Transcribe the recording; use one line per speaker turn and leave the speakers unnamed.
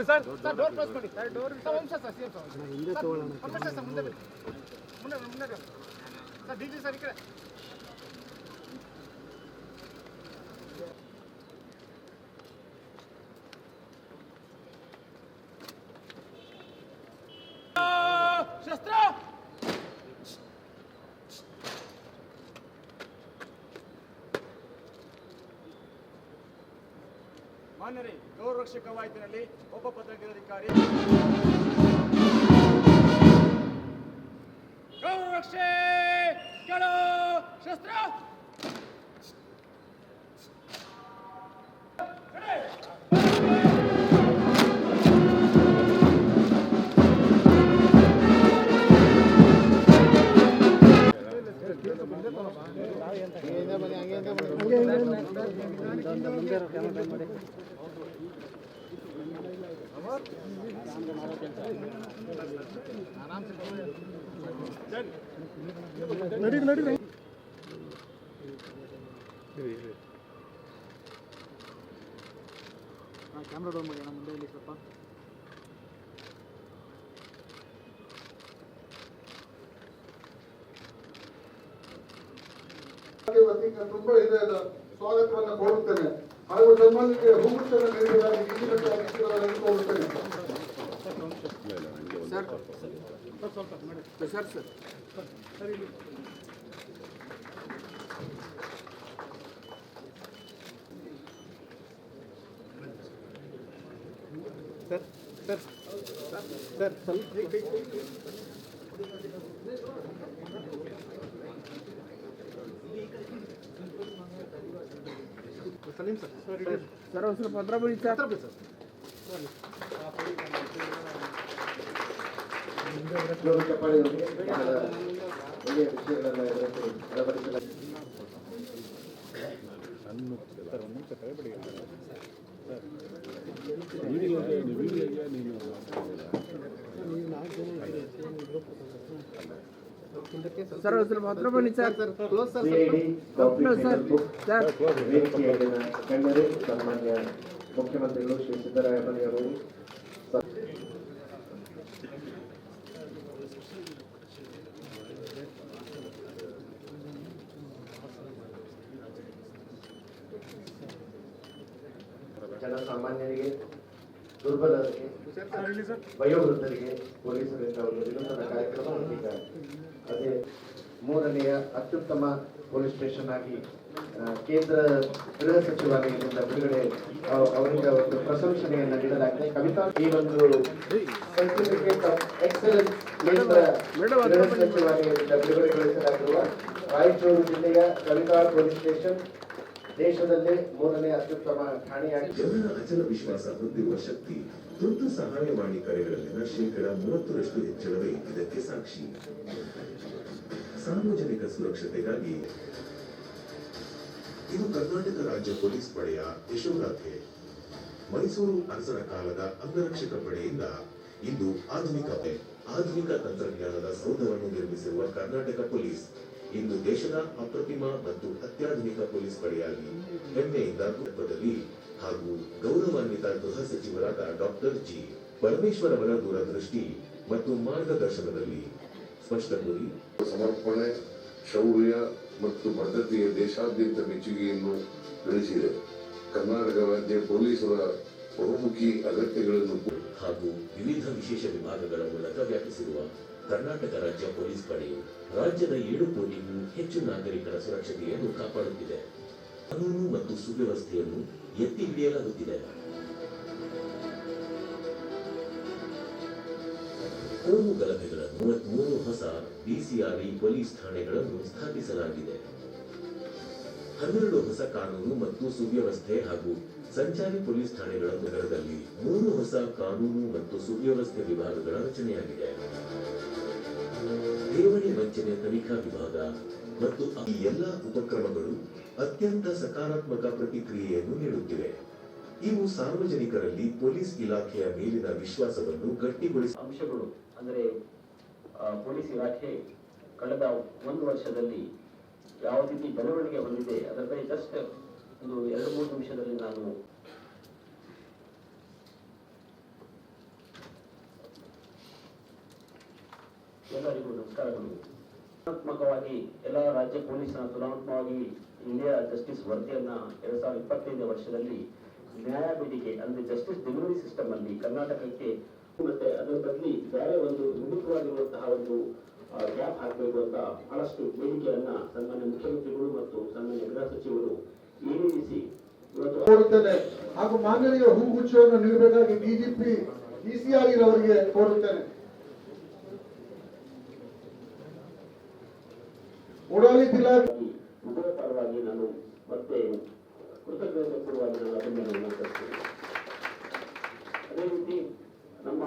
ಬಿಡಿ sir sir door close ಮಾಡಿ. Sir door sir ಒಂದು ಸರ್ ಸೇಮ್ ಸರ್
ಹಿಂದೆ ತಗೊಳ್ಳೋಣ
ಪರಮೇಶ್ವರ್ ಸರ್ ಮುಂದೆ ಬನ್ನಿ. ಮುಂದೆ ಬನ್ನಿ, ಮುಂದೆ ಬನ್ನಿ. ಸರ್ ಡಿ ಜಿ ಸರ್ ಈ ಕಡೆ.
ಮಾನ್ಯರೇ ಗೌರಕ್ಷಕ ವಾಯ್ತಿನಲ್ಲಿ ಒಬ್ಬ ಪತ್ರಕರ್ತಾಧಿಕಾರಿ
ನಡೀರಿ ನಡೀರಿ ಕ್ಯಾಮ್ರಾ ಡೌನ್ ಮಾಡಿ ಅಣ್ಣ ಮುಂದೆ ಇಲ್ಲಿ ಸ್ವಲ್ಪ
ವತಿಯಿಂದ ತುಂಬಾ ಹೃದಯದ ಸ್ವಾಗತವನ್ನು ಕೋರುತ್ತೇನೆ ಹಾಗೂ ಸನ್ಮಾನಕ್ಕೆ ಹೂಗುಚ್ಛವನ್ನು ನೀಡುವುದಾಗಿ ಕೋರುತ್ತೇನೆ
ಸರ್ ಸರ್ ಸರ್ ಸ್ವಲ್ಪ ಸಲೀಂ ಸರ್ ಸರ್ ಒಂದು ಸ್ವಲ್ಪ ಭದ್ರ ಬನ್ನಿ ಸರ್
ಜೋರು ಚಪ್ಪಾಳೆಯೊಂದಿಗೆ ಬಹಳ ಒಳ್ಳೆಯ ವಿಷಯಗಳನ್ನು ಇವತ್ತು ಅಳವಡಿಸಲಾಗಿದೆ
ಸರ್ ಒಂದು ಸ್ವಲ್ಪ ಭದ್ರ ಬನ್ನಿ sir sir close sir
CID
sir sir
ವೇದಿಕೆಯಲ್ಲಿನ ಗಣ್ಯರು ಸನ್ಮಾನ್ಯ ಮುಖ್ಯಮಂತ್ರಿಗಳು ಶ್ರೀ ಸಿದ್ದರಾಮಯ್ಯವರು ಸ- ಜನಸಾಮಾನ್ಯರಿಗೆ ದುರ್ಬಲರಿಗೆ ವಯೋವೃದ್ಧರಿಗೆ ಪೊಲೀಸರಿಂದ ಒಂದು ವಿನೂತನ ಕಾರ್ಯಕ್ರಮ ಹೊಂದಿದ್ದಾರೆ. ಅದೇ ಮೂರನೆಯ ಅತ್ಯುತ್ತಮ ಪೊಲೀಸ್ ಸ್ಟೇಷನ್ ಆಗಿ ಕೇಂದ್ರ ಗೃಹ ಸಚಿವಾಲಯದಿಂದ ಬಿಡುಗಡೆ ಅವ- ಅವರಿಗೆ ಒಂದು ಪ್ರಶಂಸನೆಯನ್ನು ನೀಡಲಾಗಿದೆ. ಕವಿತಾ ಈ ಒಂದು ಸರ್ಟಿಫಿಕೇಟ್ ಆಫ್ ಎಕ್ಸಲೆನ್ಸ್ ಗೃಹ ಸಚಿವಾಲಯದಿಂದ ಬಿಡುಗಡೆಗೊಳಿಸಲಾಗಿರುವ ರಾಯಚೂರು ಜಿಲ್ಲೆಯ ಕವಿತಾ ಪೊಲೀಸ್ ಸ್ಟೇಷನ್ ದೇಶದಲ್ಲೇ ಮೂರನೇ ಅತ್ಯುತ್ತಮ ಠಾಣೆಯಾಗಿದೆ.
ಜನರ ಅಚಲ ವಿಶ್ವಾಸ ಹೊಂದಿರುವ ಶಕ್ತಿ, ತುರ್ತು ಸಹಾಯವಾಣಿ ಕರೆಗಳಲ್ಲಿನ ಶೇಕಡ ಮೂವತ್ತರಷ್ಟು ಹೆಚ್ಚಳವೇ ಇದಕ್ಕೆ ಸಾಕ್ಷಿ. ಸಾರ್ವಜನಿಕ ಸುರಕ್ಷತೆಗಾಗಿ ಇದು ಕರ್ನಾಟಕ ರಾಜ್ಯ ಪೊಲೀಸ್ ಪಡೆಯ ಯಶೋಗಾಥೆ. ಮೈಸೂರು ಅರಸರ ಕಾಲದ ಅಂಗರಕ್ಷಕ ಪಡೆಯಿಂದ ಇಂದು ಆಧುನಿಕ ಆಧುನಿಕ ತಂತ್ರಜ್ಞಾನದ ಸೌಧವನ್ನು ನಿರ್ಮಿಸಿರುವ ಕರ್ನಾಟಕ ಪೊಲೀಸ್. ಇಂದು ದೇಶದ ಅಪ್ರತಿಮ ಮತ್ತು ಅತ್ಯಾಧುನಿಕ ಪೊಲೀಸ್ ಪಡೆಯಾಗಿ ಹೆಮ್ಮೆಯಿಂದ ಕುಟುಂಬದಲ್ಲಿ ಹಾಗೂ ಗೌರವಾನ್ವಿತ ಗೃಹ ಸಚಿವರಾದ ಡಾಕ್ಟರ್ ಜಿ. ಪರಮೇಶ್ವರ್ ಅವರ ದೂರದೃಷ್ಟಿ ಮತ್ತು ಮಾರ್ಗದರ್ಶನದಲ್ಲಿ ಸ್ಪಷ್ಟ ಗುರಿ
ಸಮರ್ಪಣೆ ಶೌರ್ಯ ಮತ್ತು ಬದ್ಧತೆಯ ದೇಶಾದ್ಯಂತ ಮೆಚ್ಚುಗೆಯನ್ನು ಗಳಿಸಿದೆ. ಕರ್ನಾಟಕ ರಾಜ್ಯ ಪೊಲೀಸರ ಬಹುಮುಖಿ ಅಗತ್ಯಗಳನ್ನು
ಹಾಗೂ ವಿವಿಧ ವಿಶೇಷ ವಿಭಾಗಗಳ ಮೂಲಕ ವ್ಯಾಪಿಸಿರುವ ಕರ್ನಾಟಕ ರಾಜ್ಯ ಪೊಲೀಸ್ ಪಡೆಯು ರಾಜ್ಯದ ಏಳು ಕೋಟಿಗೂ ಹೆಚ್ಚು ನಾಗರಿಕರ ಸುರಕ್ಷತೆಯನ್ನು ಕಾಪಾಡುತ್ತಿದೆ. ಕಾನೂನು ಮತ್ತು ಸುವ್ಯವಸ್ಥೆಯನ್ನು ಎತ್ತಿ ಹಿಡಿಯಲಾಗುತ್ತಿದೆ. ಕೋಮು ಗಲಭೆಗಳ ಮೂವತ್ಮೂರು ಹೊಸ ಡಿಸಿಆರ್ಇ ಪೊಲೀಸ್ ಠಾಣೆಗಳನ್ನು ಸ್ಥಾಪಿಸಲಾಗಿದೆ. ಹನ್ನೆರಡು ಹೊಸ ಕಾನೂನು ಮತ್ತು ಸುವ್ಯವಸ್ಥೆ ಹಾಗೂ ಸಂಚಾರಿ ಪೊಲೀಸ್ ಠಾಣೆಗಳ ನಗರದಲ್ಲಿ ಮೂರು ಹೊಸ ಕಾನೂನು ಮತ್ತು ಸುವ್ಯವಸ್ಥೆ ವಿಭಾಗಗಳ ರಚನೆಯಾಗಿದೆ. ಠೇವಣಿ ವಂಚನೆ ತನಿಖಾ ವಿಭಾಗ ಮತ್ತು ಈ ಎಲ್ಲ ಉಪಕ್ರಮಗಳು ಅತ್ಯಂತ ಸಕಾರಾತ್ಮಕ ಪ್ರತಿಕ್ರಿಯೆಯನ್ನು ನೀಡುತ್ತಿವೆ. ಇವು ಸಾರ್ವಜನಿಕರಲ್ಲಿ ಪೊಲೀಸ್ ಇಲಾಖೆಯ ಮೇಲಿನ ವಿಶ್ವಾಸವನ್ನು ಗಟ್ಟಿಗೊಳಿಸುವ
ಅಂಶಗಳು, ಅಂದರೆ ಪೊಲೀಸ್ ಇಲಾಖೆ ಕಳೆದ ಒಂದು ವರ್ಷದಲ್ಲಿ ಯಾವ ರೀತಿ ಬೆಳವಣಿಗೆ ಹೊಂದಿದೆ, ಅದರ ಬಗ್ಗೆ ಜಸ್ಟ್ ಒಂದು ಎರಡು ಮೂರು ನಿಮಿಷದಲ್ಲಿ ನಾನು ಎಲ್ಲರಿಗೂ ನಮಸ್ಕಾರಗಳು ತುಲನಾತ್ಮಕವಾಗಿ ಎಲ್ಲ ರಾಜ್ಯ ಪೊಲೀಸರ ತುಲನಾತ್ಮಕವಾಗಿ ಇಂಡಿಯಾ ಜಸ್ಟಿಸ್ ವರದಿಯನ್ನ ಎರಡ್ ಸಾವಿರದ ಇಪ್ಪತ್ತೈದನೇ ವರ್ಷದಲ್ಲಿ ನ್ಯಾಯ ಬೇಡಿಕೆ ಅಂದ್ರೆ ಜಸ್ಟಿಸ್ ಡೆಲಿವರಿ ಸಿಸ್ಟಮ್ ಅಲ್ಲಿ ಕರ್ನಾಟಕಕ್ಕೆ ಮತ್ತೆ ಅದರ ಬದಲಿ ಬೇರೆ ಒಂದು ವಿಮುಖವಾಗಿರುವಂತಹ ಒಂದು ಗ್ಯಾಪ್ ಹಾಕಬೇಕು ಅಂತ ಬಹಳಷ್ಟು ಬೇಡಿಕೆಯನ್ನ ಸನ್ಮಾನ್ಯ ಮುಖ್ಯಮಂತ್ರಿಗಳು ಮತ್ತು ಸನ್ಮಾನ್ಯ ಗೃಹ ಸಚಿವರು ಇವತ್ತು
ಕೋರುತ್ತೇನೆ. ಹಾಗೂ ಮಾನವೀಯ ಹೂಗುಚ್ಛವನ್ನು ನೀಡಬೇಕಾಗಿ ಡಿಜಿಪಿ ಡಿಸಿಆರ್ ಅವರಿಗೆ ಕೋರುತ್ತೇನೆ. ಓಡಾಡಳಿತ
ಜಿಲ್ಲಾ ಪರವಾಗಿ ನಾನು ಮತ್ತೆ ಕೃತಜ್ಞತೆ ಪೂರ್ವವಾಗಿ ನಾನು ಅಭಿನಂದನೆಯನ್ನು ಅದೇ ರೀತಿ ನಮ್ಮ